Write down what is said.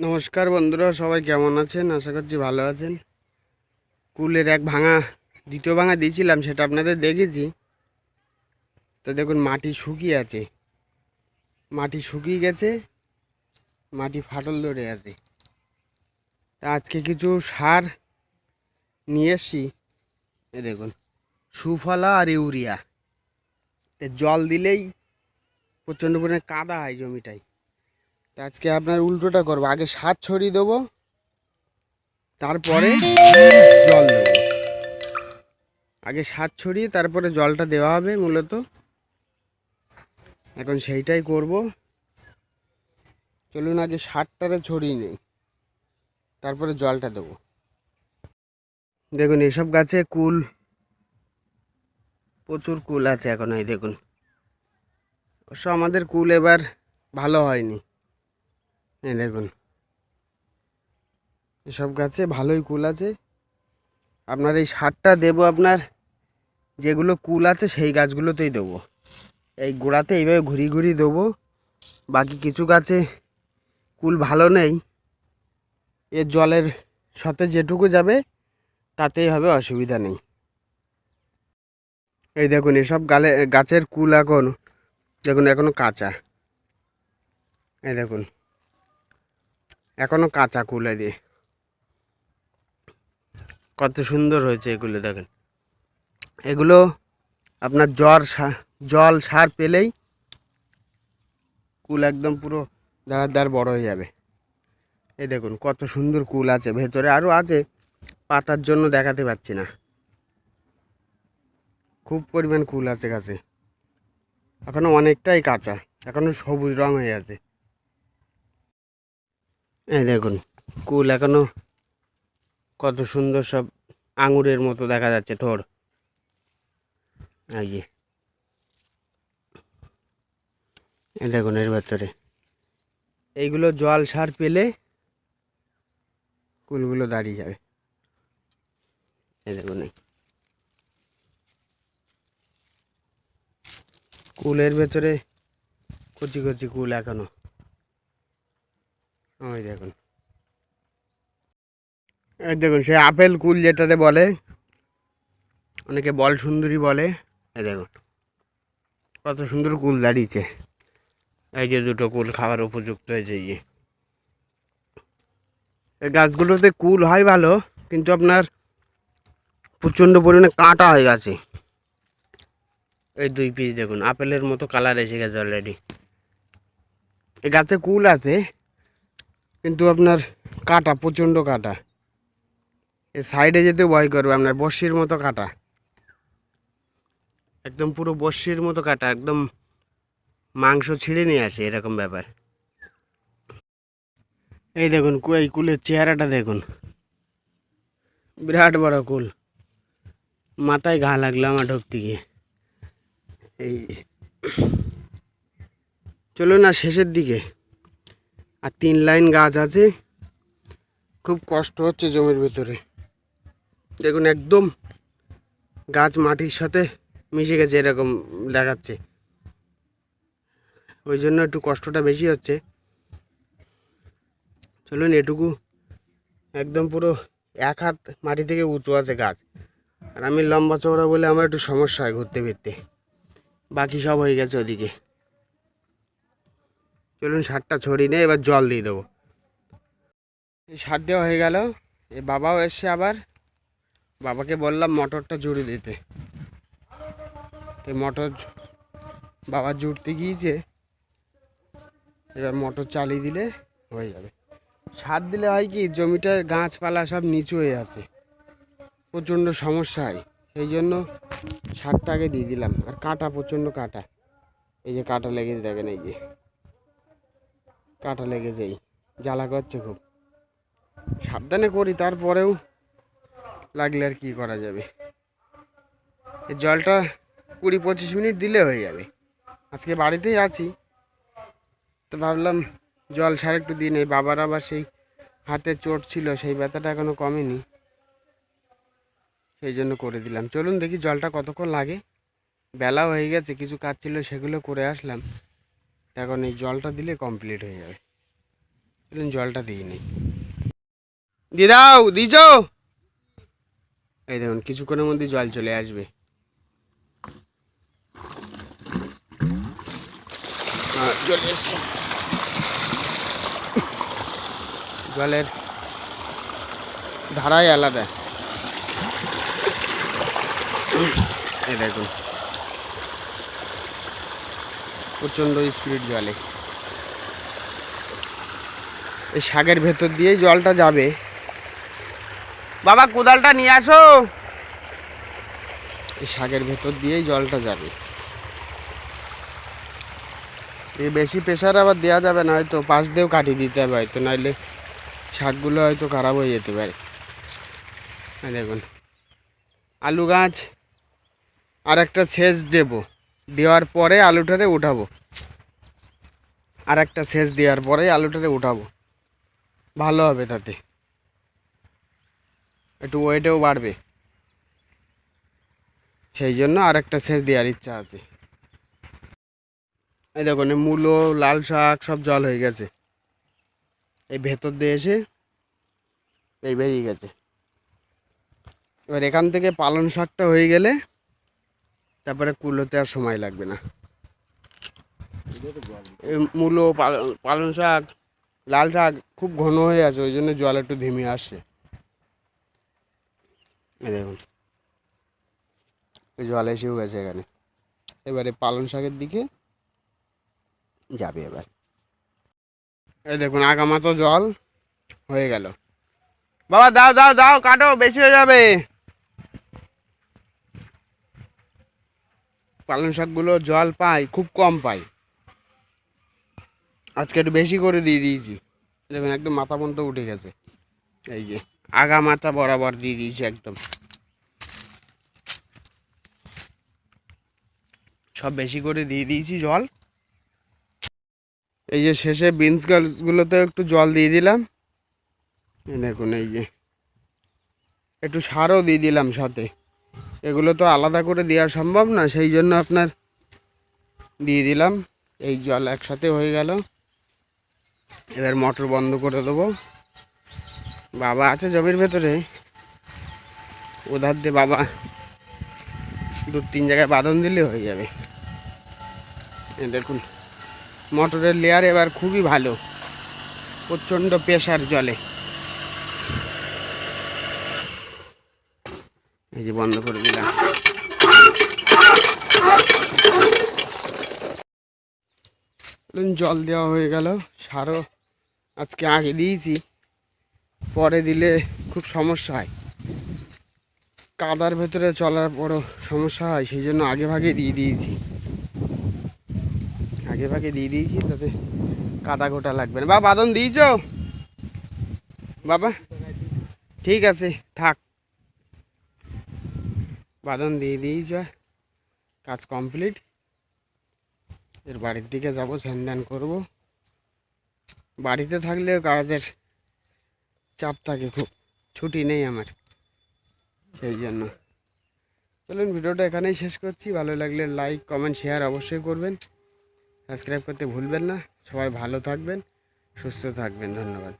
নমস্কার বন্ধুরা, সবাই কেমন আছেন? আশা করছি ভালো আছেন। কুলের এক ভাঙা, দ্বিতীয় ভাঙা দিয়েছিলাম, সেটা আপনাদের দেখেছি। তো দেখুন, মাটি শুকিয়ে আছে। মাটি শুকিয়ে গেছে, মাটি ফাটল ধরে আছে। তা আজকে কিছু সার নিয়ে এসছি। এ দেখুন, সুফলা আর ইউরিয়া। তে জল দিলেই প্রচণ্ড পরিমাণে কাদা হয় জমিটায়। আজকে আপনার উল্টোটা করব। আগে সাত ছড়িয়ে দেবো, তারপরে জল দেবো। আগে সাত ছড়িয়ে তারপরে জলটা দেওয়া হবে মূলত। এখন সেইটাই করব। চলুন আগে সারটারে ছড়িয়ে নেই, তারপরে জলটা দেবো। দেখুন, এসব গাছে কুল, প্রচুর কুল আছে এখন, এই দেখুন। অবশ্য আমাদের কুল এবার ভালো হয়নি। এই দেখুন। এসব গাছে ভালোই কুল আছে। আপনার এই সারটা দেবো আপনার, যেগুলো কুল আছে সেই গাছগুলোতেই দেবো। এই গোড়াতে এইভাবে ঘুরি ঘুরি দেবো। বাকি কিছু গাছে কুল ভালো নেই। এর জলের সাথে যেটুকু যাবে, তাতেই হবে, অসুবিধা নেই। এই দেখুন, এসব গালে, গাছের কুল এখন, দেখুন, এখনও কাঁচা। এই দেখুন। এখনও কাঁচা কুলে দিয়ে। কত সুন্দর হয়েছে এগুলো দেখেন। এগুলো আপনার জ্বর জল সার পেলেই কুল একদম পুরো দাঁড়ার দাঁড় বড় হয়ে যাবে। এই দেখুন, কত সুন্দর কুল আছে। ভেতরে আরও আছে, পাতার জন্য দেখাতে পাচ্ছি না। খুব পরিমাণ কুল আছে গাছে। এখনও অনেকটাই কাঁচা, এখনও সবুজ রং হয়ে আছে। এই দেখুন, কুল এখনও কত সুন্দর সব আঙুরের মতো দেখা যাচ্ছে ঠোর এই যে। এই দেখুন, এর ভেতরে। এইগুলো জল সার পেলে কুলগুলো দাঁড়িয়ে যাবে। এই দেখুন কুলের ভেতরে কচি কচি কুল এখনও। ওই দেখুন। এই দেখুন, সে আপেল কুল যেটাতে বলে, অনেকে বল সুন্দরী বলে, এই দেখুন, কত সুন্দর কুল দাঁড়িয়েছে। এই যে দুটো কুল খাওয়ার উপযুক্ত হয়েছে ইয়ে। এই গাছগুলোতে কুল হয় ভালো, কিন্তু আপনার প্রচণ্ড পরিমাণে কাঁটা হয়ে গেছে। এই দুই পিস দেখুন, আপেলের মতো কালার এসে গেছে অলরেডি এই গাছে কুল আছে কিন্তু আপনার কাটা, প্রচণ্ড কাটা। এ সাইডে যেতে ভয় করবে আপনার বর্ষির মতো কাটা। একদম পুরো বর্ষির মতো কাটা, একদম মাংস ছিঁড়ে নিয়ে আসে, এরকম ব্যাপার। এই দেখুন এই কুলের চেহারাটা দেখুন। বিরাট বড় কুল। মাথায় ঘা লাগল আমার ঢুকতে গিয়ে। এই চলো না, শেষের দিকে। আর তিন লাইন গাছ আছে। খুব কষ্ট হচ্ছে জমির ভেতরে। দেখুন একদম গাছ মাটির সাথে মিশে গেছে এরকম দেখাচ্ছে। ওই জন্য একটু কষ্টটা বেশি হচ্ছে। চলুন এটুকু একদম পুরো এক হাত মাটি থেকে উঁচু আছে গাছ। আর আমি লম্বা চওড়া বলে আমার একটু সমস্যা হয় ঘুরতে ফিরতে। বাকি সব হয়ে গেছে ওদিকে। চলুন সারটা ছড়িয়ে নিয়ে এবার জল দিয়ে দেবো। এই সার দেওয়া হয়ে গেল। এ বাবাও এসছে আবার। বাবাকে বললাম মোটরটা জুড়ে দিতে। মোটর বাবা জুড়তে গিয়েছে। এবার মোটর চালিয়ে দিলে হয়ে যাবে। সার দিলে হয় কি জমিটার গাছপালা সব নিচু হয়ে আছে। প্রচণ্ড সমস্যা হয়। সেই জন্য সারটা আগে দিয়ে দিলাম। আর কাঁটা, প্রচণ্ড কাঁটা। এই যে কাঁটা লেগে দেখেন এই যে। কাঁটা লেগেছেই জ্বালা করছে খুব। সাবধানে করি, তারপরেও লাগলে আর কি করা যাবে। জলটা কুড়ি পঁচিশ মিনিট দিলে হয়ে যাবে। আজকে বাড়িতেই আছি। তো ভাবলাম জল সার একটু দিই নেই, বাবার আবার সেই হাতে চোট ছিল, সেই ব্যথাটা এখনও কমেনি। সেই জন্য করে দিলাম। চলুন দেখি জলটা কতক্ষণ লাগে। বেলা হয়ে গেছে, কিছু কাজ ছিল সেগুলো করে আসলাম। এখন এই জলটা দিলে কমপ্লিট হয়ে যাবে। চলুন জলটা দিই নি দিয়ে দাও এই দেখুন কিছুক্ষণের মধ্যে জল চলে আসবে। হ্যাঁ, জলের ধারাই আলাদা। এই দেখুন। প্রচণ্ড স্পিড জলে। এই শাকের ভেতর দিয়েই জলটা যাবে। বাবা, কোদালটা নিয়ে আসো। এই শাকের ভেতর দিয়েই জলটা যাবে। এই বেশি প্রেশার আবার দেওয়া যাবে না, হয়তো পাশ দিয়েও কাটিয়ে দিতে হবে হয়তো নাহলে শাকগুলো হয়তো খারাপ হয়ে যেতে পারে। দেখুন, আলু গাছ আর একটা সেচ দেব। দেওয়ার পরে আলুটারে উঠাবো। আর একটা সেচ দেওয়ার পরে আলুটারে উঠাবো। ভালো হবে তাতে। একটু ওয়েটেও বাড়বে। সেই জন্য আর একটা সেচ দেওয়ার ইচ্ছা আছে। এই দেখুন মূলো, লাল শাক সব জল হয়ে গেছে। এই ভেতর দিয়ে এসে এই বেরিয়ে গেছে। এবার এখান থেকে পালন শাকটা হয়ে গেলে তারপরে কুলোতে আর সময় লাগবে না। মূলো পাল- শাক লাল শাক খুব ঘন হয়ে আছে ওই জন্য জল একটু ধিমে আসছে। দেখুন। জল এসেও গেছে এখানে। এবারে পালং শাকের দিকে যাবে এবার। এই দেখুন আগামাতো জল হয়ে গেল। বাবা দাও দাও দাও কাটো বেশি হয়ে যাবে। পালং শাকগুলো জল পায় খুব কম পায় আজকে একটু বেশি করে দিয়ে দিয়েছি। দেখুন, একদম মাথা পর্যন্ত উঠে গেছে। এই যে, আগা মাথা বরাবর দিয়ে দিয়েছি একদম। সব বেশি করে দিয়ে দিয়েছি জল। এই যে শেষে বিনস গাছগুলোতে একটু জল দিয়ে দিলাম। দেখুন, এই যে, একটু সারও দিয়ে দিলাম সাথে। এগুলো তো আলাদা করে দেওয়া সম্ভব না, সেই জন্য আপনার দিয়ে দিলাম। এই জল একসাথে হয়ে গেল। এবার মোটর বন্ধ করে দেবো। বাবা আছে জমির ভেতরে। ওধার দিয়ে বাবা। দু তিন জায়গায় বাঁধন দিলে হয়ে যাবে। দেখুন, মোটরের লেয়ার এবার খুবই ভালো। প্রচণ্ড প্রেশার জলে। এই যে বন্ধ করে দিলাম। জল দেওয়া হয়ে গেল, সারও আজকে আগে দিয়েছি। পরে দিলে খুব সমস্যা হয়। কাদার ভেতরে চলার বড় সমস্যা হয়, সেই জন্য আগে ভাগে দিয়ে দিয়েছি। আগে ভাগে দিয়ে দিয়েছি, তাতে কাদা গোটা লাগবে না। বা বাদন দিয়েছ? বাবা, ঠিক আছে, থাক। বাদন দিয়ে দিয়েছ কাজ কমপ্লিট এর বাড়ির দিকে যাব ধ্যান ধ্যান করব। বাড়িতে থাকলে কাজের চাপ থাকে খুব, ছুটি নেই আমার, সেই জন্য। চলুন ভিডিওটা এখানেই শেষ করছি। ভালো লাগলে লাইক কমেন্ট শেয়ার অবশ্যই করবেন। সাবস্ক্রাইব করতে ভুলবেন না। সবাই ভালো থাকবেন, সুস্থ থাকবেন। ধন্যবাদ।